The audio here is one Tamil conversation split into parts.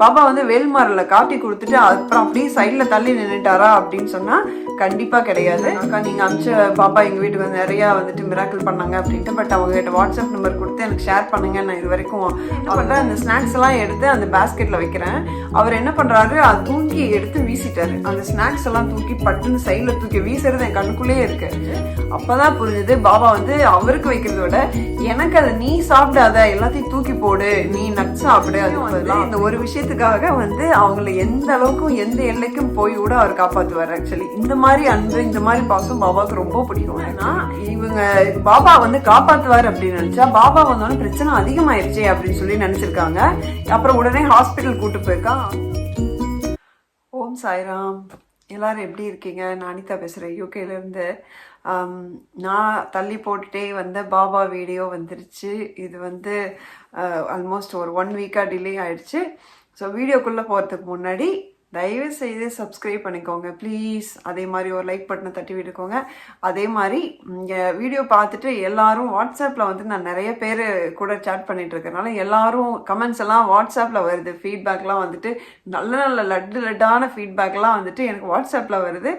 பாபா வந்து வேல்மாரில் காட்டி கொடுத்துட்டு அப்புறம் அப்படியே சைடில் தள்ளி நின்றுட்டாரா அப்படின்னு சொன்னால் கண்டிப்பாக கிடையாது. அக்கா நீங்கள் அமிச்ச பாப்பா எங்கள் வீட்டுக்கு வந்து நிறையா வந்துட்டு மிராக்கிள் பண்ணாங்க அப்படின்ட்டு பட் அவங்ககிட்ட வாட்ஸ்அப் நம்பர் கொடுத்து எனக்கு ஷேர் பண்ணுங்க நான் இது வரைக்கும் என்ன அந்த ஸ்நாக்ஸ் எல்லாம் எடுத்து அந்த பேஸ்கெட்டில் வைக்கிறேன். அவர் என்ன பண்ணுறாரு அது தூக்கி எடுத்து வீசிட்டாரு. அந்த ஸ்நாக்ஸ் எல்லாம் தூக்கி பட்டுன்னு சைடில் தூக்கி வீசுறது என் கண்ணுக்குள்ளேயே இருக்கு. அப்போதான் புரிஞ்சுது பாபா வந்து அவருக்கு வைக்கிறத விட எனக்கு அதை நீ சாப்பிடாத எல்லாத்தையும் தூக்கி போடு நீ நட் சாப்பிடு அது இந்த ஒரு விஷயத்துக்காக வந்து அவங்கள எந்த அளவுக்கும் எந்த எல்லைக்கும் போய் கூட அவர் காப்பாத்துவார் ஆக்சுவலி இந்த மாதிரி அன்பு இந்த மாதிரி பாசம் பாபாவுக்கு ரொம்ப பிடிக்கும் ஏன்னா இவங்க பாபா வந்து காப்பாத்துவார் அப்படின்னு நினைச்சா பாபா வந்தோடனே பிரச்சனை அதிகமாயிருச்சே அப்படின்னு சொல்லி நினைச்சிருக்காங்க. அப்புறம் உடனே ஹாஸ்பிட்டல் கூட்டு போயிருக்கான் ஓம் சாய்ராம். எல்லாரும் எப்படி இருக்கீங்க? நான் அனிதா பேசுகிறேன் யூகேலேருந்து நான் தள்ளி போட்டுட்டே வந்த பாபா வீடியோ வந்துருச்சு. இது வந்து ஆல்மோஸ்ட் ஒரு ஒன் வீக்காக டிலே ஆயிடுச்சு ஸோ வீடியோக்குள்ளே போகிறதுக்கு முன்னாடி தயவு செய்து சப்ஸ்கிரைப் பண்ணிக்கோங்க. ப்ளீஸ் அதே மாதிரி ஒரு லைக் பட்டனை தட்டி விட்டுக்கோங்க. அதே மாதிரி இங்கே வீடியோ பார்த்துட்டு எல்லாரும் வாட்ஸ்அப்பில் வந்து நான் நிறைய பேர் கூட சேட் பண்ணிட்டு இருக்கிறனால எல்லாரும் கமெண்ட்ஸ் எல்லாம் வாட்ஸ்அப்பில் வருது. ஃபீட்பேக்லாம் வந்துட்டு நல்ல நல்ல லட்டு லட்டான ஃபீட்பேக்லாம் வந்துட்டு எனக்கு வாட்ஸ்அப்பில் வருது.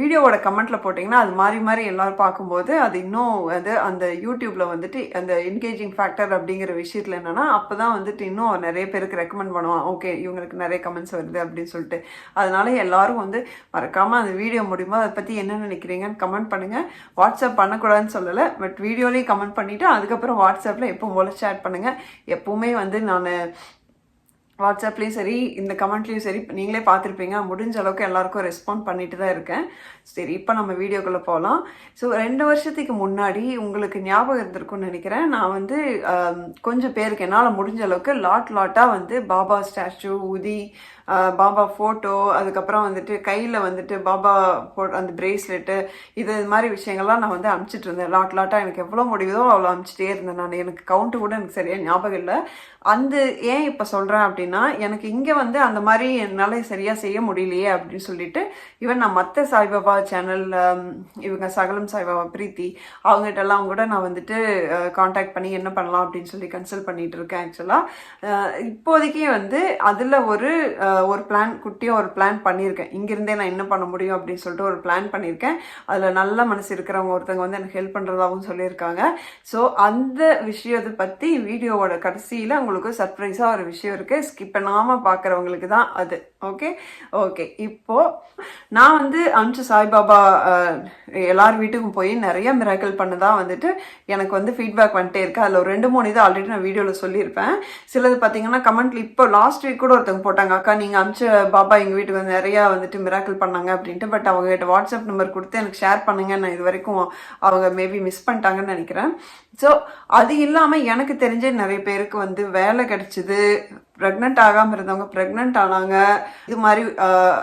வீடியோவோட கமெண்ட்டில் போட்டிங்கன்னா அது மாறி மாறி எல்லோரும் பார்க்கும்போது அது இன்னும் அது அந்த யூடியூப்பில் வந்துட்டு அந்த என்கேஜிங் ஃபேக்டர் அப்படிங்கிற விஷயத்தில் என்னென்னா அப்போ தான் வந்துட்டு இன்னும் நிறைய பேருக்கு ரெக்கமெண்ட் பண்ணுவான். ஓகே இவங்களுக்கு நிறைய கமெண்ட்ஸ் வருது அப்படின்னு அப்படின்னு சொல்லிட்டு. அதனால எல்லாரும் வந்து மறக்காமல் அந்த வீடியோ முடியுமோ அதை பற்றி என்ன நினைக்கிறீங்கன்னு கமெண்ட் பண்ணுங்கள் வாட்ஸ்அப் பண்ணக்கூடாதுன்னு சொல்லலை பட் வீடியோலேயும் கமெண்ட் பண்ணிவிட்டு அதுக்கப்புறம் வாட்ஸ்அப்பில் எப்பவும் போல ஷேர் பண்ணுங்கள் எப்பவுமே வந்து நான் வாட்ஸ்அப்லேயும் சரி இந்த கமெண்ட்லேயும் சரி நீங்களே பார்த்துருப்பீங்க. முடிஞ்ச அளவுக்கு எல்லாருக்கும் ரெஸ்பாண்ட் பண்ணிட்டு தான் இருக்கேன். சரி இப்போ நம்ம வீடியோக்குள்ளே போகலாம் ஸோ ரெண்டு வருஷத்துக்கு முன்னாடி உங்களுக்கு ஞாபகம் இருந்திருக்கும்னு நினைக்கிறேன். நான் வந்து கொஞ்சம் பேருக்கு என்னால் முடிஞ்ச அளவுக்கு லாட் லாட்டாக வந்து பாபா ஸ்டாச்சு உதி பாபா ஃபோட்டோ அதுக்கப்புறம் வந்துட்டு கையில் வந்துட்டு பாபா போ அந்த பிரேஸ்லெட்டு இது இது மாதிரி விஷயங்கள்லாம் நான் வந்து அனுப்பிச்சிட்டு இருந்தேன். லாட் லாட்டாக எனக்கு எவ்வளோ முடியுதோ அவ்வளோ அனுப்பிச்சிட்டே இருந்தேன் நான். எனக்கு கவுண்ட்டு கூட எனக்கு சரியாக ஞாபகம் இல்லை. அந்த ஏன் இப்போ சொல்கிறேன் அப்படின்னா எனக்கு இங்கே வந்து அந்த மாதிரி என்னால் சரியாக செய்ய முடியலையே அப்படின்னு சொல்லிட்டு ஈவன் நான் மற்ற சாய்பாபா சேனல் இவங்க சகலம் சாய்பாபா பிரீத்தி அவங்ககிட்டலாம் கூட நான் வந்துட்டு காண்டாக்ட் பண்ணி என்ன பண்ணலாம் அப்படின்னு சொல்லி கன்சல்ட் பண்ணிகிட்டு இருக்கேன் ஆக்சுவலாக இப்போதைக்கு வந்து அதில் ஒரு ஒரு பிளான் குட்டியாக ஒரு பிளான் பண்ணியிருக்கேன். இங்கிருந்தே நான் என்ன பண்ண முடியும் அப்படின்னு சொல்லிட்டு ஒரு பிளான் பண்ணியிருக்கேன். அதில் நல்ல மனசு இருக்கிறவங்க ஒருத்தவங்க வந்து எனக்கு ஹெல்ப் பண்ணுறதாகவும் சொல்லியிருக்காங்க. ஸோ அந்த விஷயத்தை பற்றி வீடியோவோட கடைசியில் உங்களுக்கு சர்ப்ரைஸாக ஒரு விஷயம் இருக்குது ஸ்கிப் பண்ணாமல் பார்க்குறவங்களுக்கு தான் அது. ஓகே ஓகே இப்போ நான் வந்து அம்சு சாய்பாபா எல்லார் வீட்டுக்கும் போய் நிறைய மிராக்கல் பண்ணதான் வந்துட்டு எனக்கு வந்து ஃபீட்பேக் வந்துட்டே இருக்கு. அதில் ஒரு ரெண்டு மூணு இது ஆல்ரெடி நான் வீடியோவில் சொல்லியிருப்பேன். சிலது பார்த்தீங்கன்னா கமெண்ட்ல இப்போ லாஸ்ட் வீக் கூட ஒருத்தவங்க போட்டாங்க அக்கா நீ நீங்கள் அமிச்ச பாபா எங்கள் வீட்டுக்கு வந்து நிறையா வந்துட்டு மிராக்கல் பண்ணாங்க அப்படின்ட்டு பட் அவங்க கிட்ட வாட்ஸ்அப் நம்பர் கொடுத்து எனக்கு ஷேர் பண்ணுங்க. நான் இது வரைக்கும் அவங்க மேபி மிஸ் பண்ணிட்டாங்கன்னு நினைக்கிறேன். ஸோ அது இல்லாமல் எனக்கு தெரிஞ்ச நிறைய பேருக்கு வந்து வேலை கிடைச்சிது. ப்ரெக்னென்ட் ஆகாமல் இருந்தவங்க ப்ரெக்னென்ட் ஆனாங்க. இது மாதிரி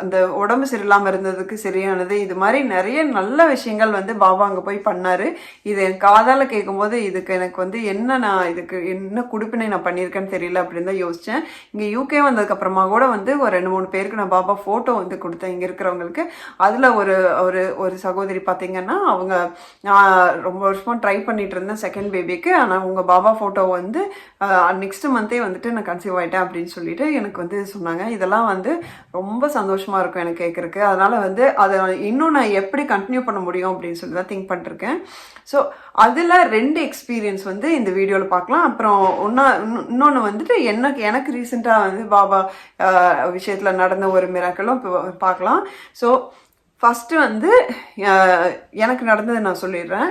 அந்த உடம்பு சரியில்லாமல் இருந்ததுக்கு சரியானது. இது மாதிரி நிறைய நல்ல விஷயங்கள் வந்து பாபா அங்கே போய் பண்ணார். இது என் காதால் கேட்கும்போது இதுக்கு எனக்கு வந்து என்ன நான் இதுக்கு என்ன குடுப்பினை நான் பண்ணியிருக்கேன்னு தெரியல அப்படின்னு தான் யோசித்தேன் இங்கே யூகே வந்ததுக்கப்புறமா கூட வந்து ஒரு ரெண்டு மூணு பேருக்கு நான் பாபா ஃபோட்டோ வந்து கொடுத்தேன் இங்கே இருக்கிறவங்களுக்கு. அதில் ஒரு ஒரு ஒரு சகோதரி பார்த்தீங்கன்னா அவங்க நான் ரொம்ப வருஷமாக ட்ரை பண்ணிட்டு இருந்தேன் செகண்ட் பேபிக்கு ஆனால் உங்கள் பாபா ஃபோட்டோ வந்து நெக்ஸ்ட் மந்த்தே வந்துட்டு நான் கன்சீவ் ஆயிட்டேன். அப்படின்னு சொல்லிட்டு எனக்கு வந்து சொன்னாங்க. இதெல்லாம் வந்து ரொம்ப சந்தோஷமா இருக்கும் எனக்கு கேட்குறக்கு அதனால வந்து அதை இன்னும் நான் எப்படி கண்டினியூ பண்ண முடியும் அப்படின்னு சொல்லி தான் திங்க் பண்ணிருக்கேன் ஸோ அதில் ரெண்டு எக்ஸ்பீரியன்ஸ் வந்து இந்த வீடியோவில் பார்க்கலாம். அப்புறம் ஒன்றா இன்னொன்று வந்துட்டு எனக்கு எனக்கு ரீசெண்டாக வந்து பாபா விஷயத்தில் நடந்த ஒரு மிராக்களும் பார்க்கலாம். ஸோ ஃபஸ்ட்டு வந்து எனக்கு நடந்ததை நான் சொல்லிடுறேன்.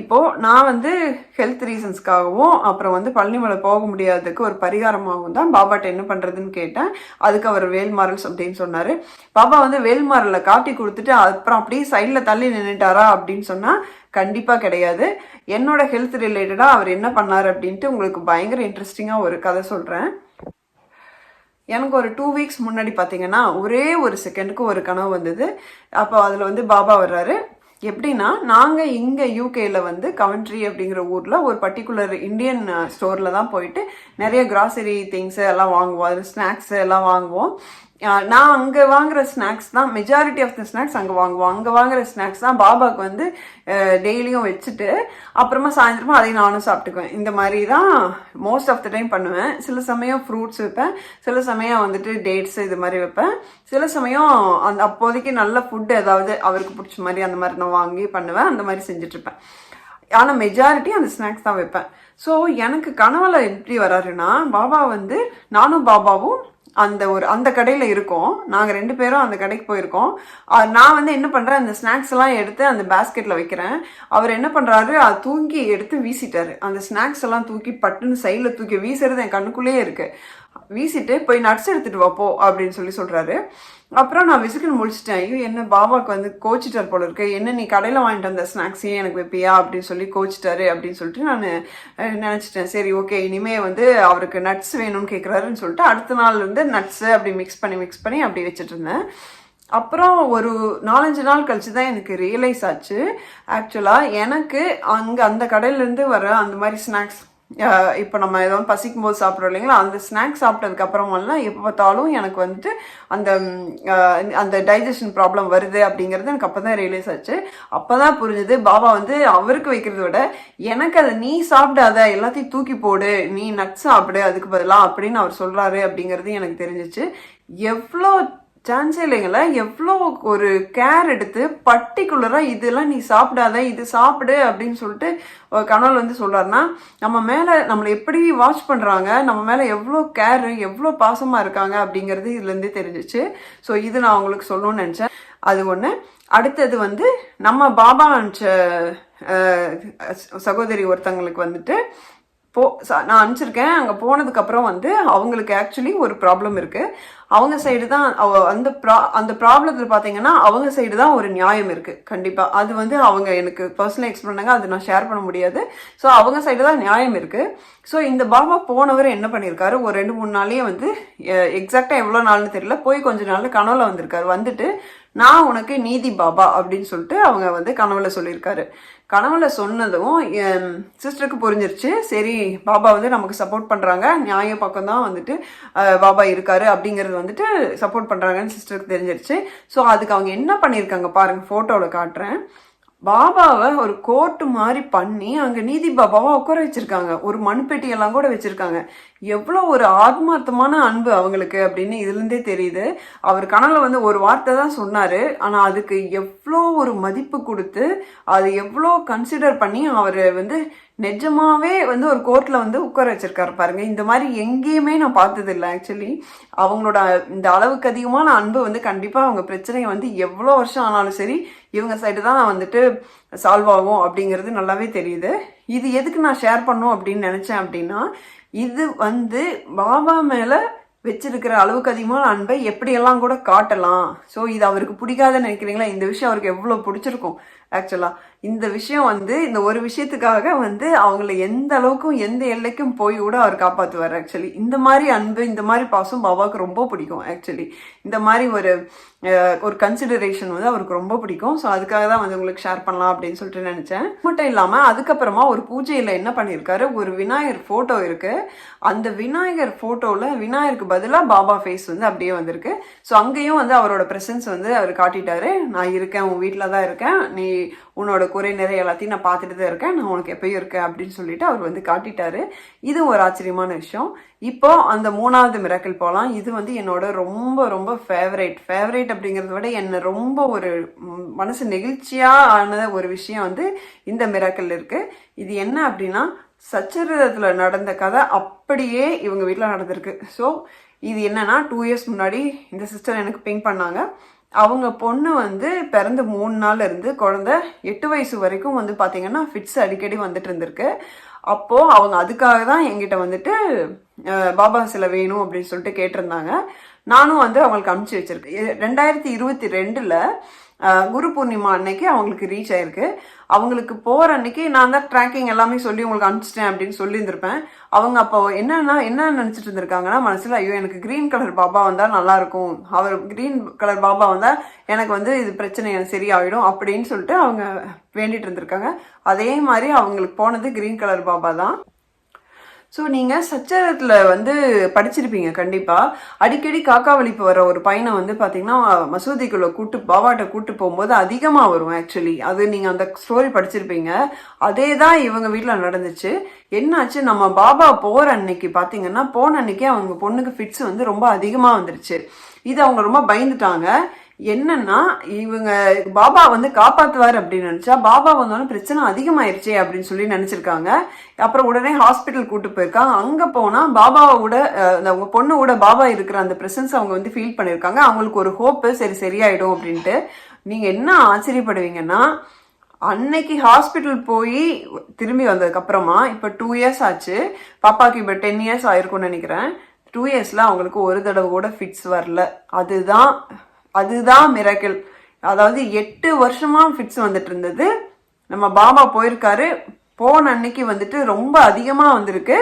இப்போது நான் வந்து ஹெல்த் ரீசன்ஸ்க்காகவும் அப்புறம் வந்து பழனிமலை போக முடியாததுக்கு ஒரு பரிகாரமாகவும் தான் பாபாட்ட என்ன பண்ணுறதுன்னு கேட்டேன். அதுக்கு அவர் வேல்மாரல்ஸ் அப்படின்னு சொன்னார். பாபா வந்து வேல்மாரலில் காட்டி கொடுத்துட்டு அப்புறம் அப்படியே சைடில் தள்ளி நின்றுட்டாரா அப்படின்னு சொன்னால் கண்டிப்பாக கிடையாது. என்னோட ஹெல்த் ரிலேட்டடாக அவர் என்ன பண்ணார் அப்படின்ட்டு உங்களுக்கு பயங்கர இன்ட்ரெஸ்டிங்காக ஒரு கதை சொல்கிறேன் எனக்கு ஒரு டூ வீக்ஸ் முன்னாடி பார்த்தீங்கன்னா ஒரே ஒரு செகண்டுக்கு ஒரு கனவு வந்தது. அப்போ அதில் வந்து பாபா வர்றாரு. எப்படின்னா நாங்கள் இங்கே யூகேயில் வந்து கவன்ட்ரி அப்படிங்கிற ஊரில் ஒரு பர்டிகுலர் இந்தியன் ஸ்டோரில் தான் போயிட்டு நிறைய கிராசரி திங்ஸ் எல்லாம் வாங்குவோம். அது ஸ்நாக்ஸ் எல்லாம் வாங்குவோம். நான் அங்கே வாங்குற ஸ்நாக்ஸ் தான் மெஜாரிட்டி ஆஃப் த ஸ்நாக்ஸ் அங்கே வாங்குவோம். அங்கே வாங்குற ஸ்நாக்ஸ் தான் பாபாவுக்கு வந்து டெய்லியும் வச்சுட்டு அப்புறமா சாயந்தரமா அதையும் நானும் சாப்பிட்டுக்குவேன். இந்த மாதிரி தான் மோஸ்ட் ஆஃப் த டைம் பண்ணுவேன். சில சமயம் ஃப்ரூட்ஸ் வைப்பேன். சில சமயம் வந்துட்டு டேட்ஸ் இது மாதிரி வைப்பேன். சில சமயம் அந்த அப்போதைக்கு நல்ல ஃபுட் ஏதாவது அவருக்கு பிடிச்ச மாதிரி அந்த மாதிரி நான் வாங்கி பண்ணுவேன். அந்த மாதிரி செஞ்சுட்ருப்பேன். ஆனால் மெஜாரிட்டி அந்த ஸ்நாக்ஸ் தான் வைப்பேன். ஸோ எனக்கு கனவுல எப்படி வராருன்னா பாபா வந்து நானும் பாபாவும் அந்த ஒரு அந்த கடையில் இருக்கோம். நாங்கள் ரெண்டு பேரும் அந்த கடைக்கு போயிருக்கோம். நான் வந்து என்ன பண்ணுறேன் அந்த ஸ்நாக்ஸ் எல்லாம் எடுத்து அந்த பேஸ்கெட்டில் வைக்கிறேன். அவர் என்ன பண்ணுறாரு அது தூங்கி எடுத்து வீசிட்டாரு. அந்த ஸ்நாக்ஸ் எல்லாம் தூக்கி பட்டுன்னு சைடில் தூக்கி வீசுறது என் கண்ணுக்குள்ளேயே இருக்குது வீசிட்டு போய் நட்ஸ் எடுத்துகிட்டு வாப்போ அப்படின்னு சொல்லி சொல்கிறாரு அப்புறம் நான் விசிக்கல் முடிச்சிட்டேன். ஐயோ என்ன பாபாவுக்கு வந்து கோச்சிட்டார் போல இருக்கு. என்ன நீ கடையில் வாங்கிட்டு வந்த ஸ்நாக்ஸையும் எனக்கு வைப்பியா? அப்படின்னு சொல்லி கோச்சிட்டாரு அப்படின்னு சொல்லிட்டு நான் நினச்சிட்டேன். சரி ஓகே இனிமே வந்து அவருக்கு நட்ஸ் வேணும்னு கேட்குறாருன்னு சொல்லிட்டு அடுத்த நாள் இருந்து நட்ஸு அப்படி மிக்ஸ் பண்ணி மிக்ஸ் பண்ணி அப்படி வச்சுட்டு இருந்தேன். அப்புறம் ஒரு நாலஞ்சு நாள் கழிச்சு தான் எனக்கு ரியலைஸ் ஆச்சு. ஆக்சுவலாக எனக்கு அங்கே அந்த கடையிலேருந்து வர அந்த மாதிரி ஸ்நாக்ஸ் இப்போ நம்ம ஏதோ பசிக்கும் போது சாப்பிட்றோம் இல்லைங்களா? அந்த ஸ்நாக்ஸ் சாப்பிட்டதுக்கு அப்புறமெல்லாம் எப்போ பார்த்தாலும் எனக்கு வந்துட்டு அந்த அந்த டைஜஷன் ப்ராப்ளம் வருது அப்படிங்கிறது எனக்கு அப்போ தான் ரியலைஸ் ஆச்சு. அப்போ தான் புரிஞ்சுது. பாபா வந்து அவருக்கு வைக்கிறத விட எனக்கு அதை நீ சாப்பிடாத எல்லாத்தையும் தூக்கி போடு நீ நட்ஸ் சாப்பிடு அதுக்கு பதிலாக அப்படின்னு அவர் சொல்கிறாரு அப்படிங்கிறது எனக்கு தெரிஞ்சிச்சு. எவ்வளோ சான்ஸே இல்லைங்கள எவ்வளோ ஒரு கேர் எடுத்து பர்டிகுலராக இதெல்லாம் நீ சாப்பிடாத இது சாப்பிடு அப்படின்னு சொல்லிட்டு ஒரு கணவன் வந்து சொல்கிறாருன்னா நம்ம மேலே நம்மளை எப்படி வாட்ச் பண்ணுறாங்க நம்ம மேலே எவ்வளோ கேர் எவ்வளோ பாசமாக இருக்காங்க அப்படிங்கிறது இதுலேருந்தே தெரிஞ்சிச்சு. ஸோ இது நான் உங்களுக்கு சொல்லணும்னு நினச்சேன். அது ஒன்று அடுத்தது வந்து நம்ம பாபா அனுப்பிச்ச சகோதரி ஒருத்தங்களுக்கு வந்துட்டு போ நான் அனுப்பிச்சிருக்கேன். அங்கே போனதுக்கப்புறம் வந்து அவங்களுக்கு ஆக்சுவலி ஒரு ப்ராப்ளம் இருக்குது அவங்க சைடு தான் அவ- அந்த ப்ரா அந்த ப்ராப்ளத்தில் பார்த்தீங்கன்னா அவங்க சைடு தான் ஒரு நியாயம் இருக்குது கண்டிப்பாக அது வந்து அவங்க எனக்கு பர்சனலாக எக்ஸ்பிளைன் பண்ணாங்க. அது நான் ஷேர் பண்ண முடியாது. ஸோ அவங்க சைடு தான் நியாயம் இருக்குது ஸோ இந்த பாபா போனவர் என்ன பண்ணியிருக்காரு ஒரு ரெண்டு மூணு நாளையே வந்து எக்ஸாக்டாக எவ்வளோ நாள்னு தெரியல. போய் கொஞ்ச நாள் கனவுல வந்திருக்காரு. வந்துட்டு நான் உனக்கு நீதி பாபா அப்படின்னு சொல்லிட்டு அவங்க வந்து கனவுல சொல்லியிருக்காரு. கனவுல சொன்னதும் என் சிஸ்டருக்கு புரிஞ்சிருச்சு. சரி பாபா வந்து நமக்கு சப்போர்ட் பண்ணுறாங்க நியாய பக்கம் தான் வந்துட்டு பாபா இருக்காரு அப்படிங்கிறது வந்துட்டு சப்போர்ட் பண்ணுறாங்கன்னு சிஸ்டருக்கு தெரிஞ்சிருச்சு. ஸோ அதுக்கு அவங்க என்ன பண்ணியிருக்காங்க பாருங்கள் ஃபோட்டோவில் காட்டுறேன். பாபாவை ஒரு கோர்ட்டு மாதிரி பண்ணி அங்கே நீதி பாபாவை உட்கார வச்சுருக்காங்க. ஒரு மண்பெட்டியெல்லாம் கூட வச்சுருக்காங்க. எவ்வளோ ஒரு ஆத்மார்த்தமான அன்பு அவங்களுக்கு அப்படின்னு இதுலேருந்தே தெரியுது. அவர் கனவுல வந்து ஒரு வார்த்தை தான் சொன்னார். ஆனால் அதுக்கு எவ்வளோ ஒரு மதிப்பு கொடுத்து அது எவ்வளோ கன்சிடர் பண்ணி அவர் வந்து நிஜமாவே வந்து ஒரு கோர்ட்டில் வந்து உட்கார வச்சிருக்காரு பாருங்க. இந்த மாதிரி எங்கேயுமே நான் பார்த்தது இல்லை ஆக்சுவலி அவங்களோட இந்த அளவுக்கு அதிகமான அன்பு வந்து கண்டிப்பாக அவங்க பிரச்சனையை வந்து எவ்வளோ வருஷம் ஆனாலும் சரி இவங்க சைடு தான் வந்துட்டு சால்வ் ஆகும் அப்படிங்கிறது நல்லாவே தெரியுது. இது எதுக்கு நான் ஷேர் பண்ணும் அப்படின்னு நினச்சேன் அப்படின்னா இது வந்து பாபா மேலே வச்சிருக்கிற அளவுக்கு அதிகமான அன்பை எப்படியெல்லாம் கூட காட்டலாம். ஸோ இது அவருக்கு பிடிக்காதுன்னு நினைக்கிறீங்களா? இந்த விஷயம் அவருக்கு எவ்வளோ பிடிச்சிருக்கும் ஆக்சுவலாக இந்த விஷயம் வந்து இந்த ஒரு விஷயத்துக்காக வந்து அவங்கள எந்த அளவுக்கும் எந்த எல்லைக்கும் போய் கூட அவர் காப்பாற்றுவார் ஆக்சுவலி இந்த மாதிரி அன்பு இந்த மாதிரி பாசம் பாபாவுக்கு ரொம்ப பிடிக்கும் ஆக்சுவலி இந்த மாதிரி ஒரு ஒரு கன்சிடரேஷன் வந்து அவருக்கு ரொம்ப பிடிக்கும். ஸோ அதுக்காக தான் வந்து உங்களுக்கு ஷேர் பண்ணலாம் அப்படின்னு சொல்லிட்டு நினச்சேன். மட்டும் இல்லாமல் அதுக்கப்புறமா ஒரு பூஜையில் என்ன பண்ணியிருக்காரு? ஒரு விநாயகர் ஃபோட்டோ இருக்கு. அந்த விநாயகர் ஃபோட்டோவில் விநாயகருக்கு பதிலாக பாபா ஃபேஸ் வந்து அப்படியே வந்திருக்கு. ஸோ அங்கேயும் வந்து அவரோட ப்ரெசன்ஸ் வந்து அவர் காட்டிட்டாரு. நான் இருக்கேன் உன் வீட்டில் தான் இருக்கேன். நீ உன்னோட குறை நிறைய எல்லாத்தையும் நான் பார்த்துட்டு தான் இருக்கேன். நான் உனக்கு எப்பயும் இருக்கேன் அப்படின்னு சொல்லிட்டு அவர் வந்து காட்டிட்டாரு. இது ஒரு ஆச்சரியமான விஷயம். இப்போ அந்த மூணாவது மிராக்கிள் போகலாம் இது வந்து என்னோட ரொம்ப ரொம்ப ஃபேவரேட் ஃபேவரேட் அப்படிங்கிறத விட என்னை ரொம்ப ஒரு மனசு நெகிழ்ச்சியாக ஆன ஒரு விஷயம் வந்து இந்த மிராக்கிள் இருக்கு. இது என்ன அப்படின்னா சச்சரிதத்தில் நடந்த கதை அப்படியே இவங்க வீட்டில் நடந்திருக்கு. ஸோ இது என்னன்னா டூ இயர்ஸ் முன்னாடி இந்த சிஸ்டர் எனக்கு பிங்க் பண்ணாங்க. அவங்க பொண்ணு வந்து பிறந்த மூணு நாள்ல இருந்து குழந்தை எட்டு வயசு வரைக்கும் வந்து பார்த்தீங்கன்னா ஃபிட்ஸ் அடிக்கடி வந்துட்டு இருந்திருக்கு. அப்போ அவங்க அதுக்காக தான் என்கிட்ட வந்துட்டு பாபா சிலை வேணும் அப்படின்னு சொல்லிட்டு கேட்டிருந்தாங்க. நானும் வந்து அவங்களுக்கு அனுப்பிச்சு வச்சிருக்கேன். ரெண்டாயிரத்தி இருபத்தி ரெண்டுல குரு பூர்ணிமா அன்னைக்கு அவங்களுக்கு ரீச் ஆயிருக்கு. அவங்களுக்கு போகிற அன்னைக்கு நான் தான் ட்ராக்கிங் எல்லாமே சொல்லி உங்களுக்கு அனுப்பிச்சிட்டேன் அப்படின்னு சொல்லியிருந்திருப்பேன். அவங்க அப்போ என்னன்னா என்ன நினச்சிட்டு இருந்திருக்காங்கன்னா மனசில் ஐயோ எனக்கு க்ரீன் கலர் பாபா வந்தால் நல்லாயிருக்கும் அவர் கிரீன் கலர் பாபா வந்தால் எனக்கு வந்து இது பிரச்சனை எனக்கு சரியாயிடும் அப்படின்னு சொல்லிட்டு அவங்க வேண்டிட்டு இருந்திருக்காங்க. அதே மாதிரி அவங்களுக்கு போனது க்ரீன் கலர் பாபா தான். ஸோ நீங்கள் சச்சரத்தில் வந்து படிச்சிருப்பீங்க கண்டிப்பாக அடிக்கடி காக்கா வலிப்பு வர ஒரு பையனை வந்து பார்த்தீங்கன்னா மசூதிக்குள்ளே கூட்டு பாபாட்ட கூட்டு போகும்போது அதிகமாக வரும் ஆக்சுவலி அது நீங்கள் அந்த ஸ்டோரி படிச்சிருப்பீங்க. அதே தான் இவங்க வீட்டில் நடந்துச்சு. என்னாச்சு? நம்ம பாபா போகிற அன்னைக்கு பார்த்தீங்கன்னா போன அன்னைக்கே அவங்க பொண்ணுக்கு ஃபிட்ஸ் வந்து ரொம்ப அதிகமாக வந்துருச்சு. இது அவங்க ரொம்ப பயந்துட்டாங்க. என்னன்னா இவங்க பாபா வந்து காப்பாத்துவார் அப்படின்னு நினச்சா பாபா வந்தோடனே பிரச்சனை அதிகமாயிருச்சே அப்படின்னு சொல்லி நினச்சிருக்காங்க. அப்புறம் உடனே ஹாஸ்பிட்டல் கூட்டு போயிருக்காங்க. அங்கே போனால் பாபாவோட விட அந்த அவங்க பொண்ணோட பாபா இருக்கிற அந்த பிரசன்ஸ் அவங்க வந்து ஃபீல் பண்ணியிருக்காங்க. அவங்களுக்கு ஒரு ஹோப்பு சரி சரியாயிடும் அப்படின்ட்டு. நீங்கள் என்ன ஆச்சரியப்படுவீங்கன்னா அன்னைக்கு ஹாஸ்பிட்டல் போய் திரும்பி வந்ததுக்கு அப்புறமா இப்போ டூ இயர்ஸ் ஆச்சு. பாப்பாக்கு இப்போ டென் இயர்ஸ் ஆயிருக்கும்னு நினைக்கிறேன். டூ இயர்ஸ்ல அவங்களுக்கு ஒரு தடவை கூட ஃபிட்ஸ் வரல. அதுதான் அதுதான் மிரக்கிள் அதாவது எட்டு வருஷமா ஃபிட்ஸ் வந்துட்டு இருந்தது நம்ம பாபா போயிருக்காரு. போன அன்னைக்கு வந்துட்டு ரொம்ப அதிகமா வந்திருக்கு.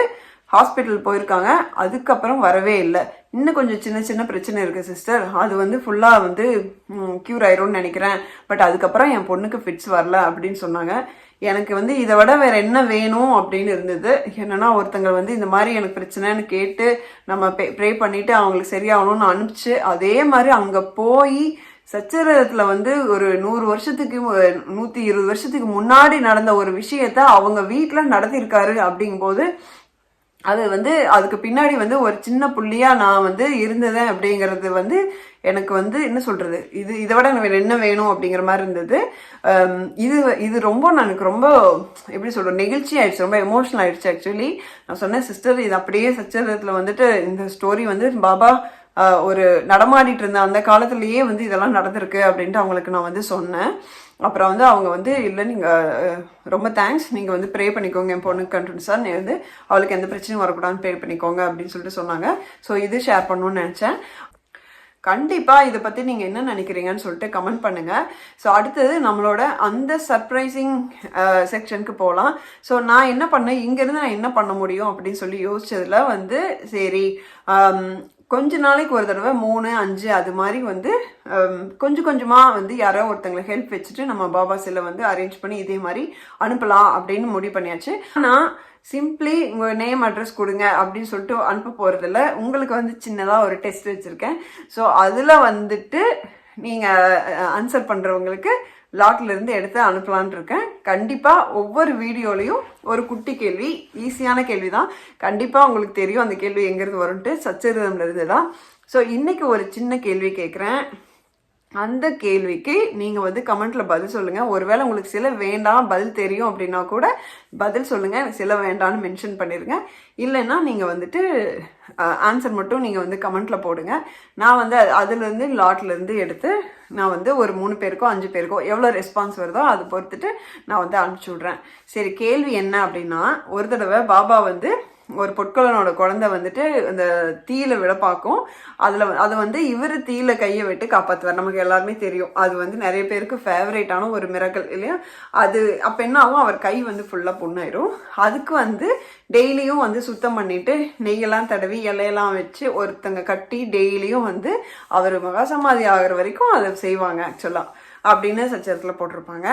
ஹாஸ்பிட்டல் போயிருக்காங்க. அதுக்கப்புறம் வரவே இல்லை. இன்னும் கொஞ்சம் சின்ன சின்ன பிரச்சனை இருக்கு சிஸ்டர் அது வந்து ஃபுல்லா வந்து க்யூர் ஆயிரும்னு நினைக்கிறேன். பட் அதுக்கப்புறம் என் பொண்ணுக்கு ஃபிட்ஸ் வரல அப்படின்னு சொன்னாங்க. எனக்கு வந்து இதை விட வேற என்ன வேணும் அப்படின்னு இருந்தது. என்னன்னா ஒருத்தங்க வந்து இந்த மாதிரி எனக்கு பிரச்சனைன்னு கேட்டு நம்ம ப்ரே பண்ணிட்டு அவங்களுக்கு சரியாகணும்னு அனுப்பிச்சு அதே மாதிரி அங்க போய் சச்சரத்துல வந்து ஒரு நூறு வருஷத்துக்கு நூற்றி நூத்தி இருபது வருஷத்துக்கு முன்னாடி நடந்த ஒரு விஷயத்த அவங்க வீட்டுல நடத்தியிருக்காரு அப்படிங்கும்போது அது வந்து அதுக்கு பின்னாடி வந்து ஒரு சின்ன புள்ளியா நான் வந்து இருந்ததேன் அப்படிங்கிறது வந்து எனக்கு வந்து என்ன சொல்றது? இது இதை விட எனக்கு என்ன வேணும் அப்படிங்கிற மாதிரி இருந்தது. இது இது ரொம்ப எனக்கு ரொம்ப எப்படி சொல்றது நெகிழ்ச்சி ஆயிடுச்சு. ரொம்ப எமோஷனல் ஆயிடுச்சு ஆக்சுவலி நான் சொன்னேன் சிஸ்டர் இது அப்படியே சச்சரத்துல வந்துட்டு இந்த ஸ்டோரி வந்து பாபா ஒரு நடமாடிட்டு இருந்த அந்த காலத்துலேயே வந்து இதெல்லாம் நடந்திருக்கு அப்படின்ட்டு அவங்களுக்கு நான் வந்து சொன்னேன். அப்புறம் வந்து அவங்க வந்து இல்லை நீங்கள் ரொம்ப தேங்க்ஸ் நீங்கள் வந்து ப்ரே பண்ணிக்கோங்க என் பொண்ணுக்கு கண்டினியூஸாக நீ வந்து அவளுக்கு எந்த பிரச்சனையும் வரக்கூடாதுன்னு ப்ரே பண்ணிக்கோங்க அப்படின்னு சொல்லிட்டு சொன்னாங்க. ஸோ இது ஷேர் பண்ணணும்னு நினச்சேன். கண்டிப்பாக இதை பற்றி நீங்கள் என்ன நினைக்கிறீங்கன்னு சொல்லிட்டு கமெண்ட் பண்ணுங்கள் ஸோ அடுத்தது நம்மளோட அந்த சர்ப்ரைசிங் செக்ஷனுக்கு போகலாம் ஸோ நான் என்ன பண்ணேன்? இங்கேருந்து நான் என்ன பண்ண முடியும்? அப்படின்னு சொல்லி யோசிச்சதில் வந்து சரி கொஞ்ச நாளைக்கு ஒரு தடவை மூணு அஞ்சு அது மாதிரி வந்து கொஞ்சம் கொஞ்சமாக வந்து யாரோ ஒருத்தங்களை ஹெல்ப் வச்சுட்டு நம்ம பாபா சிலை வந்து அரேஞ்ச் பண்ணி இதே மாதிரி அனுப்பலாம் அப்படின்னு முடிவு பண்ணியாச்சு. ஆனால் சிம்பிளி உங்கள் நேம் அட்ரஸ் கொடுங்க அப்படின்னு சொல்லிட்டு அனுப்ப போகிறதில்ல உங்களுக்கு வந்து சின்னதாக ஒரு டெஸ்ட் வச்சுருக்கேன். ஸோ அதில் வந்துட்டு நீங்கள் ஆன்சர் பண்ணுறவங்களுக்கு லாட்லேருந்து எடுத்து அனுப்பலான் இருக்கேன். கண்டிப்பாக ஒவ்வொரு வீடியோலையும் ஒரு குட்டி கேள்வி ஈஸியான கேள்வி தான் கண்டிப்பாக உங்களுக்கு தெரியும் அந்த கேள்வி எங்கேருந்து வரும்ட்டு சச்சரிதம்லேருந்து தான் ஸோ இன்றைக்கி ஒரு சின்ன கேள்வி கேட்குறேன் அந்த கேள்விக்கு நீங்கள் வந்து கமெண்ட்ல பதில் சொல்லுங்கள் ஒருவேளை உங்களுக்கு சில வேண்டாம் பதில் தெரியும் அப்படின்னா கூட பதில் சொல்லுங்கள் எனக்கு சில வேண்டாம்னு மென்ஷன் பண்ணிடுங்க இல்லைன்னா நீங்கள் வந்துட்டு ஆன்சர் மட்டும் நீங்கள் வந்து கமெண்ட்ல போடுங்க. நான் வந்து அது- அதுலேருந்து லாட்லேருந்து எடுத்து நான் வந்து ஒரு மூணு பேருக்கோ அஞ்சு பேருக்கோ எவ்வளோ ரெஸ்பான்ஸ் வருதோ அதை பொறுத்துட்டு நான் வந்து அனுப்பிச்சி விட்றேன். சரி கேள்வி என்ன அப்படின்னா ஒரு தடவை பாபா வந்து ஒரு பொற்கொலனோட குழந்தை வந்துட்டு அந்த தீயில விட பார்க்கும் அதில் அதை வந்து இவர் தீயில கையை விட்டு காப்பாற்றுவார் நமக்கு எல்லாருமே தெரியும். அது வந்து நிறைய பேருக்கு ஃபேவரேட்டான ஒரு மிரக்கல் இல்லையா? அது அப்போ என்ன ஆகும்? அவர் கை வந்து ஃபுல்லாக புண்ணாயிரும். அதுக்கு வந்து டெய்லியும் வந்து சுத்தம் பண்ணிட்டு நெய்யெல்லாம் தடவி இலையெல்லாம் வச்சு ஒருத்தங்க கட்டி டெய்லியும் வந்து அவர் மகாசமாதி ஆகிற வரைக்கும் அதை செய்வாங்க ஆக்சுவலாக அப்படின்னு சச்சரத்தில் போட்டிருப்பாங்க.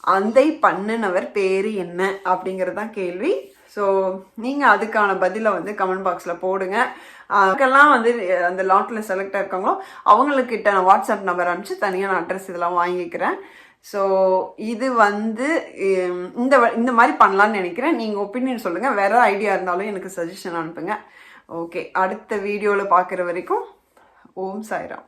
அந்தை பண்ணினவர் பேரு என்ன? அப்படிங்கிறது தான் கேள்வி. ஸோ நீங்கள் அதுக்கான பதிலை வந்து கமெண்ட் பாக்ஸில் போடுங்க. அதுக்கெல்லாம் வந்து அந்த லாட்டில் செலக்ட் இருக்காங்களோ அவங்களுக்கிட்ட நான் வாட்ஸ்அப் நம்பர் அனுப்பிச்சு தனியாக நான் அட்ரஸ் இதெல்லாம் வாங்கிக்கிறேன். ஸோ இது வந்து இந்த வ- இந்த மாதிரி பண்ணலான்னு நினைக்கிறேன். நீங்கள் ஒப்பீனியன் சொல்லுங்கள் வேற ஐடியா இருந்தாலும் எனக்கு சஜஷன் அனுப்புங்க. ஓகே அடுத்த வீடியோவில் பார்க்குற வரைக்கும் ஓம் சாய்ராம்.